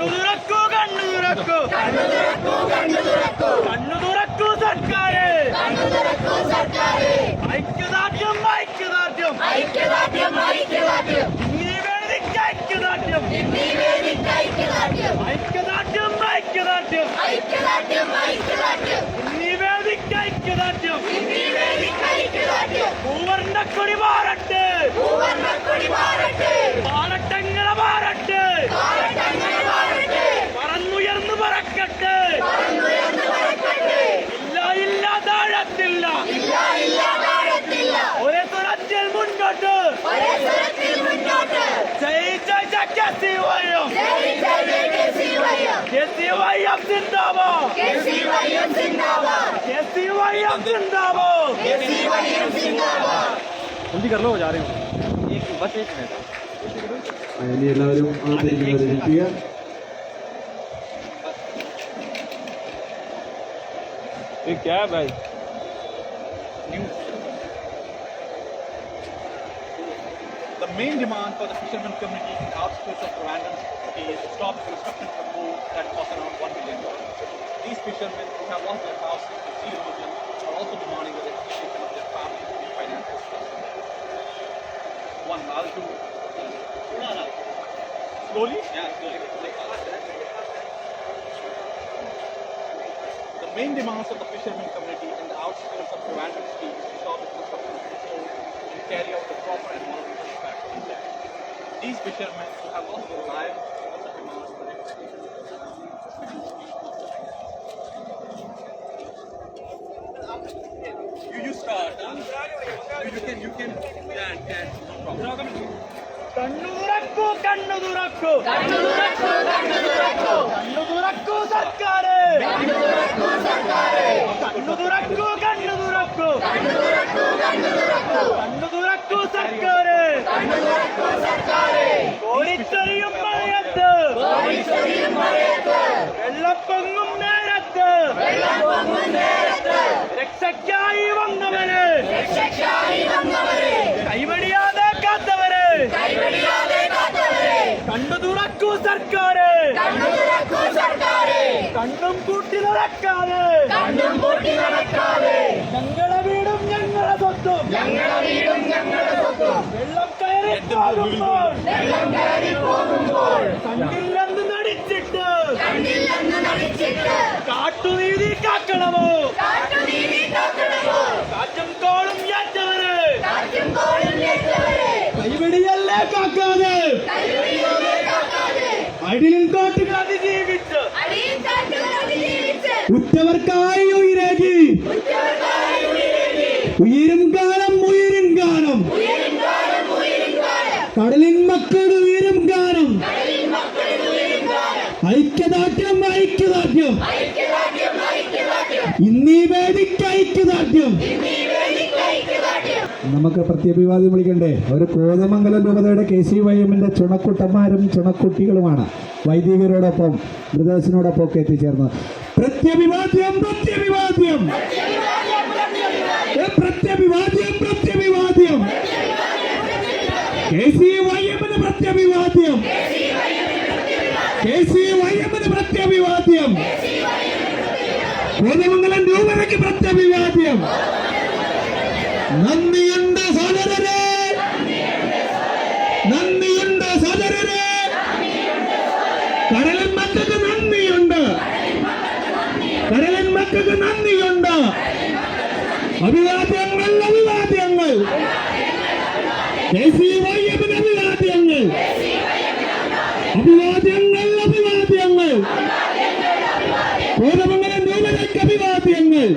കണ്ണു തുറക്കൂ കണ്ണു തുറക്കൂ കണ്ണു തുറക്കൂ സർക്കാര്. ഐക്യദാർഢ്യം ഐക്യദാർഢ്യം. ഐക്യദാർഢ്യം ഐക്യദാർഢ്യം ഇനി വേദിക്ക് ഐക്യദാർഢ്യം. ഇന്ത്യ വേദിക്ക് ഐക്യദാർഢ്യം ഐക്യദാർഢ്യം. ഐക്യദാർഢ്യം ഐക്യദാർഢ്യം ഐക്യദാർഢ്യം ഇനി വേദിക്ക് ഐക്യദാർഢ്യം. ഇന്ത്യ വേദിക്ക് ഐക്യദാർഢ്യം. മൂവർണക്കൊടി മാറട്ടെ. പൂവർണക്കൊടി മാറട്ടെ. മുന്നോട്ട് ജയ് ജയ് ജയ് കെസിവൈഎം ജയ് ജയ് ജയ് K C Y M KCYM സിന്ദാബാദ് കെ സി വൈ എം സിന്ദാബാദ് കെസിവൈഎം സിന്ദാബാദ് കെ സി വൈ എം സിന്ദാബാദ് जल्दी कर लो जा रहे हो एक बस एक मिनट ഇനി എല്ലാവരും ആദരിക്കുക ये क्या है भाई The main demand for the fishermen community in the outskirts of Rwanda is to stop construction of a pool that costs around $1 million. These fishermen who have lost their houses to sea erosion are also demanding the restitution of their families in financial stress. One, I'll do slowly? Yeah, slowly. The main demands of the fishermen community in the outskirts of Rwanda is to stop the construction of a pool and carry out the proper and monitoring inspection there. these measurements to have also live You use start. Huh? You, you can you can yeah, can no problem. ಕಣ್ಣು ದೂರಕ್ಕೂ ಕಣ್ಣು ದೂರಕ್ಕೂ ಕಣ್ಣು ದೂರಕ್ಕೂ ಕಣ್ಣು ದೂರಕ್ಕೂ രക്ഷയ്ക്കായി വന്നവര്. കൈവടിയാതെ കാത്തവര്. കണ്ണു തുറക്കൂ സർക്കാര്. കണ്ടും കണ്ണും കൂട്ടി നടക്കാതെ. ഞങ്ങളെ വീടും ഞങ്ങളെ സ്വത്തും. വെള്ളം കയറി വെള്ളം കയറി അടിയിൽ കാട്ടുകൾ അതിജീവിച്ച്. ഉറ്റവർക്കായി ഉയരകി. ഉയരും കാലം ഉയരും കാലം. കടലിൻ മക്കൾ ഉയരും കാലം. ഐക്യദാർഢ്യം ഐക്യദാർഢ്യം. ഇന്നീ വേദിക്ക് ഐക്യദാർഢ്യം. നമുക്ക് പ്രത്യഭിവാദ്യം വിളിക്കണ്ടേ? ഒരു കോതമംഗലം രൂപതയുടെ കെ സി വൈ എമ്മിന്റെ ചുണക്കുട്ടന്മാരും ചുണക്കുട്ടികളുമാണ്. വൈദികരോടൊപ്പം ബ്രദേഴ്സിനോടൊപ്പം ഒക്കെ എത്തിച്ചേർന്നത് പ്രത്യഭിവാദ്യം പ്രത്യഭിവാദ്യം! പ്രത്യഭിവാദ്യം പ്രത്യഭിവാദ്യം! കെ സി വൈ എമ്മിന് പ്രത്യഭിവാദ്യം! കെ സി വൈ എമ്മിന് പ്രത്യഭിവാദ്യം! കോതമംഗലം രൂപതയ്ക്ക് പ്രത്യഭിവാദ്യം! നന്ദിയുണ്ട് മക്കൾക്ക് നന്ദിയുണ്ട്? അഭിവാദ്യങ്ങൾ അഭിവാദ്യങ്ങൾ. അഭിവാദ്യങ്ങൾ. അഭിവാദ്യങ്ങൾ അഭിവാദ്യങ്ങൾ. കോതമംഗലം രൂപതയ്ക്ക് അഭിവാദ്യങ്ങൾ.